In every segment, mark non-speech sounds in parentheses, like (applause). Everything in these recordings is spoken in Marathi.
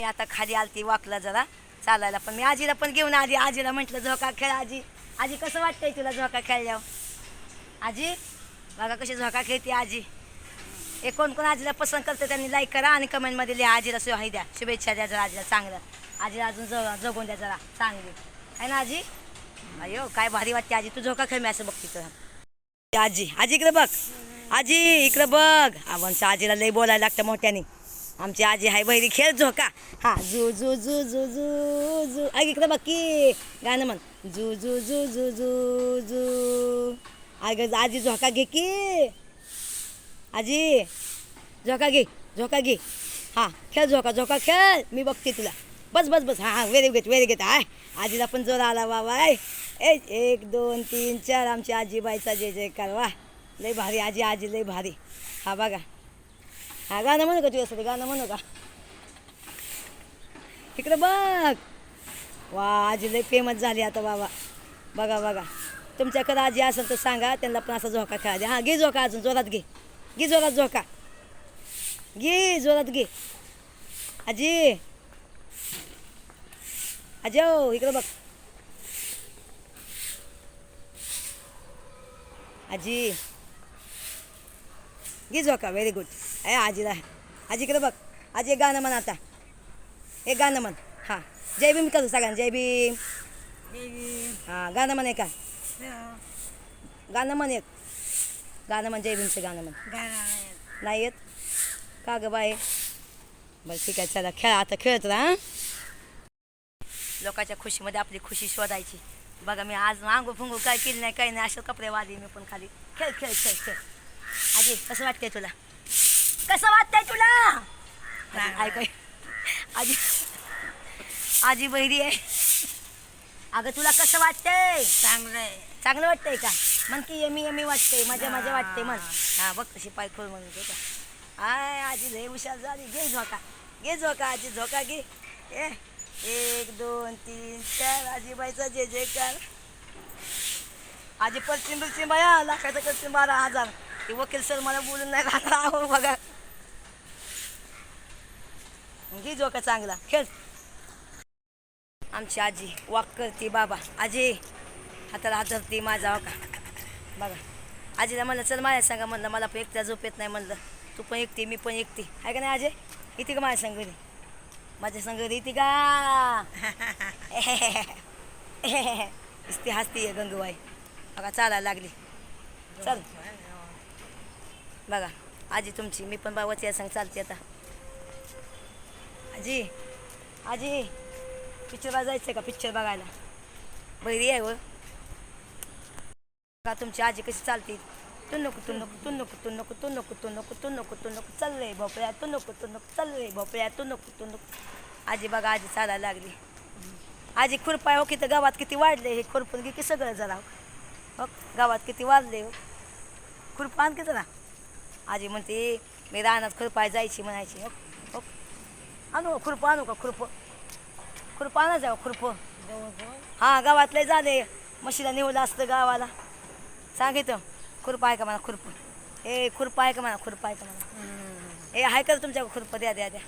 मी आता खाली आलती वाकला जरा चालायला. पण मी आजीला पण घेऊन आली. आजीला म्हटलं झोका खेळ आजी. आजी कसं वाटतंय तुला झोका खेळल्यावर? आजी बघा कशी झोका खेळते आजी. हे कोण कोण आजीला पसंत करतं त्यांनी लाईक करा आणि कमेंटमध्ये लिहा. आजीला सु द्या. शुभेच्छा द्या जरा आजीला चांगलं. आजीला अजून जग जगून द्या जरा चांगली. आहे ना आजी? अयो काय भारी वाटते आजी. तू झोका खेळ मी असं बघते तुला. आजी आजी इकडे बघ. आजी इकडे बघ. आमच्या आजीला लई बोलायला लागतं मोठ्याने. आमची आजी हाय बहिरी खेळ झोका. हा जू जू जू जू जू जू. अग बाकी बघ की गाणं म्हण. जू जू जू जू जू जू. अग आजी झोका घे की. आजी झोका घे झोका घे. हा खेळ झोका झोका खेळ. मी बघते तुला. बस बस बस. हा वेरी व्हेरी वेरी व्हेरी आय आजीला पण जोर आला बाबा आय ए एक दोन तीन चार. आमची आजीबाईचा जय जे वा लय भारी. आजी आजी लय भारी. हा बघा. हा गाणं म्हणू का तुझ्यासाठी गाणं म्हणू का इकडं बघ. वा आजी लय फेमस झाली आता बाबा. बघा बघा. तुमच्याकडे आजी असेल तर सांगा त्यांना पण असा झोका खेळा द्या. हा घे झोका अजून जोरात घे. घे जोरात झोका. घे जोरात घे. आजी. आजी हो इकडं बघ. आजी. घे झोका व्हेरी गुड आहे आजीला आजी इकडे बघ. आजी एक गाणं म्हण आता. एक गाणं म्हण. हां. जय भीम करू सगळ्यांना. जय भीम. हां गाणं म्हण का गाणं म्हण एक. गाणं म्हण जय भीमचं गाणं म्हण. नाही येत. का ग बाय बरं ठीक आहे चला खेळा आता खेळत राहा लोकांच्या खुशीमध्ये आपली खुशी शोधायची. बघा मी आज आंघोळ फुंगू काय केली नाही काही नाही. असे कपडे वाढले मी पण खाली. खेळ खेळ खेळ खेळ. आजी कसं वाटतंय तुला? कसं वाटतंय तुला? ऐक. आजी आजी बहिरी आहे. अगं तुला कसं वाटतंय? चांगलंय चांगलं वाटतंय का? म्हण की यमी यमी वाटतंय मजा मजा वाटते म्हण. हा बघ कशी पाय खोल म्हणून घे का आय आजी लय हुशार झाली. घे झोका. घे झोका आजी झोका घे. ए एक दोन तीन चार. आजीबाईचा जय जयकार आजी पश्चिम पश्चिम बाया लाखाचं पश्चिम बारा हजार. ते वकील सर मला बोलून नाही राहणार आहो बघा. घे का चांगला. खेळ. आमची आजी वाक करते बाबा. आजी हाताला हात धरते माझा हो का? बघा. आजीला म्हणलं चल माझ्या सांगा म्हणलं मला पण एकट्या झोप येत नाही म्हणलं. तू पण एकटी मी पण एकटी. आहे का नाही आजे? येते का माझ्या संग घरी? माझ्या संगरी घरी का? (laughs) इस्ती हसती आहे गंगूबाई. बघा चालायला लागली. चल. बघा आजी तुमची मी पण बाबाची या संग चालते आता. आजी आजी पिक्चर जायचं का पिक्चर बघायला? बहिरी आहे हो. व का तुमची आजी कशी चालते. तू नको तू नको तू नको तू नको तू नको तू नको तू नको तू नको. चल रे भोपळ्या तू नको तू नको. चल रे भोपळ्या तू नको तू नको. आजी बघा आजी चालायला लागली. आजी खुरपाय हो किती गावात किती वाढले हे खुरपून की सगळं जरा हो. हो गावात किती वाढले हो. खुरपा आण की जरा. आजी म्हणते मी रानात खुरपाय जायची म्हणायची. हो हो. आणू का खुरपं आणू का खुरपं? खुरप आणा जाऊ खुरप? हां गावातले झाले. म्हशीला निवलं असतं गावाला. सांगितलं. खुरप आहे का म्हणा खुरप? ए खुरप आहे का म्हणा खुरप आहे का म्हणा. ए आहे का तुमच्या खुरपं? द्या द्या द्या.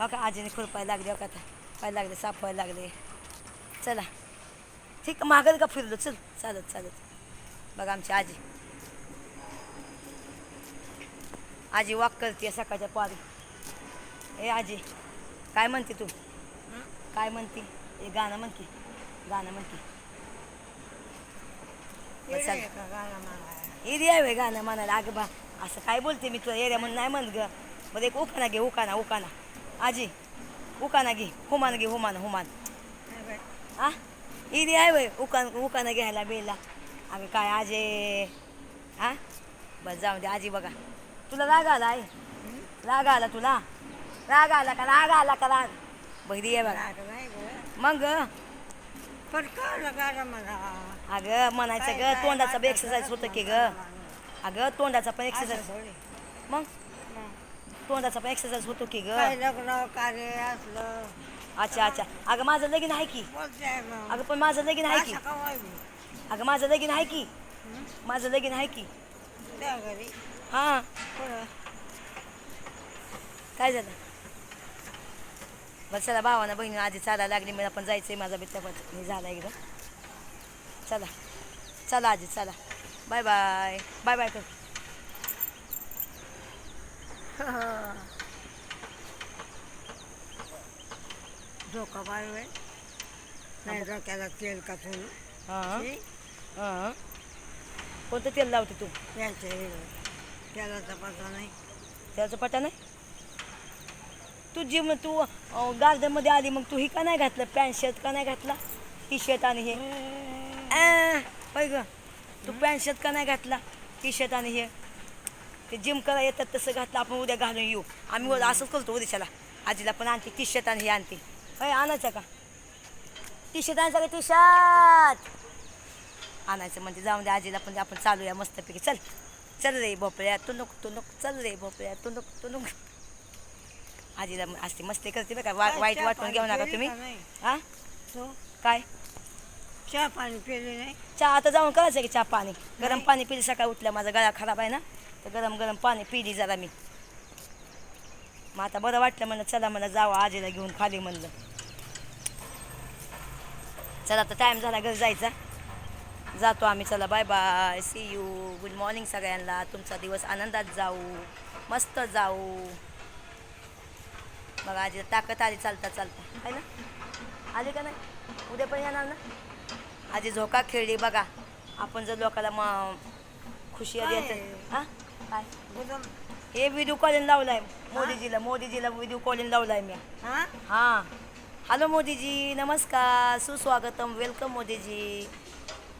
हो का? आजीने खुरपाय लागले हो का आता? पाय लागले साफवायला लागले. चला. ठीक मागल का फिरलो? चल चालत चालत. बघा आमची आजी. आजी वॉक करते सकाळच्या पारी. ए आजी काय म्हणते तू? काय म्हणते? हे गाणं म्हणते. गाणं म्हणते. बरं, एरिया आहे गाणं म्हणायला. अगं बा असं काय बोलते मी तुला? एरिया म्हणून नाही म्हणत ग. बरं एक उखाना घे उखाना उखाना आजी उकाना घे. हुमान घे हुमान हुमान. आ? एरिया आहे वय उकान उखाणा घ्यायला बेला अगं काय आजे? हा बस जाऊ दे आजी बघा. तुला राग आला आहे? राग आला तुला? राग आला का? राग आला का राग? बहिरी आहे बघा. मग? अगं म्हणायचं ग तोंडाचा बी एक्सरसाइज होतं की ग. अगं तोंडाचा पण एक्सरसाइज मग? तोंडाचा पण एक्सरसाइज होतो की ग. कार्य असलं? अच्छा अच्छा. अगं माझं लगीन आहे की? अगं पण माझं लगीन आहे की? अगं माझं लगीन आहे की? माझं लगीन आहे की? हां. काय झालं? पण चला भावानं बहिणी आधी चालायला लागली मला पण जायचं आहे माझा बित्ता हे झाला एकदम चला. चला आजी चला. Bye bye. बाय बाय कर. झोका बाय नाही डोक्याला तेल कापून हां. हां. कोणतं तेल लावते तू? यायचं पत्ता नाही. त्याचं पटा नाही? तू जिम तू गार्डनमध्ये आली मग तू ही का नाही घातलं? पॅन्ट शर्ट का नाही घातला? टी शर्ट आणि हे. होय ग. तू पॅन्ट शर्ट का नाही घातला? टी शर्ट आणि हे. ते जिम करा येतात तसं घातलं. आपण उद्या घालून येऊ. आम्ही उद्या असंच करतो उद्याच्याला आजीला पण आणते टी शर्ट आणि हे आणते. होय आणायचं का? टी शर्ट आणायचं का टी शर्ट! आणायचं म्हणजे जाऊन दे आजीला पण आपण चालूया मस्तपैकी. चल. चल रे भोपळ्या तू नको तू नको चल रे भोपळ्या तू नको तू नको आजीला असते मस्ती करते बघा वा काय वाईट चहा वाटून घेऊ नका तुम्ही. का नाही? हा? तो काय? चहा पाणी पिले नाही. चहा आता जाऊन करायचं की चहा पाणी? गरम. पाणी पिली सकाळी उठल्या माझा गळा खराब आहे ना तर गरम गरम पाणी पिली जरा मी. मग आता बरं वाटलं म्हणलं चला मला जावं आजीला घेऊन खाली म्हणलं. चला आता टाईम झाला घरी जायचा. जातो आम्ही चला bye bye see you good morning सगळ्यांना तुमचा दिवस आनंदात जाऊ मस्त जाऊ. मग आजी ताकद आली चालता चालता. आहे ना? आली का नाही? उद्या पण येणार ना? आजी झोका खेळली बघा. आपण जर लोकांना मग खुशी आली हां? काय? हे व्हिडिओ कॉलिंग लावलाय मोदीजीला मोदीजीला व्हिडिओ कॉलिंग लावलाय मी. हा? हां. हॅलो मोदीजी नमस्कार सुस्वागतम वेलकम मोदीजी.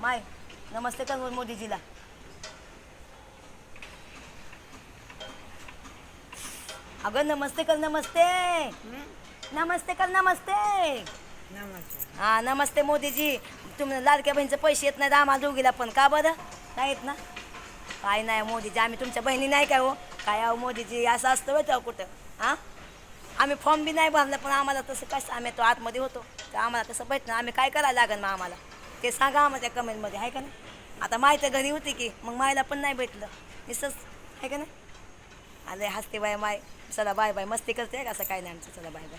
माय नमस्ते कर मोदीजीला? अगं नमस्ते कर नमस्ते. हं? नमस्ते कर नमस्ते. नमस्ते. हां नमस्ते मोदीजी. तुम्ही लाडक्या बहिणीचे पैसे येत नाहीत आम्हाला दोघीला पण. का बरं? नाही येत ना? काय नाही मोदीजी आम्ही तुमच्या बहिणी नाही काय हो? काय अहो मोदीजी असं असतं तेव्हा कुठं? हां? आम्ही फॉर्म बी नाही भरला पण आम्हाला तसं कसं आम्ही तो आतमध्ये होतो. तर आम्हाला तसं भेटणं आम्ही काय करायला लागेल मग आम्हाला? ते सांगा आम्हाला त्या कमेंटमध्ये आहे का नाही? आता माय तर घरी होती की मग मायला पण नाही भेटलं. नुसतंच आहे का नाही? आले हसते बाय माय चला बाय बाय मस्ती करते का असं काय नाही आमचं चला बाय बाय.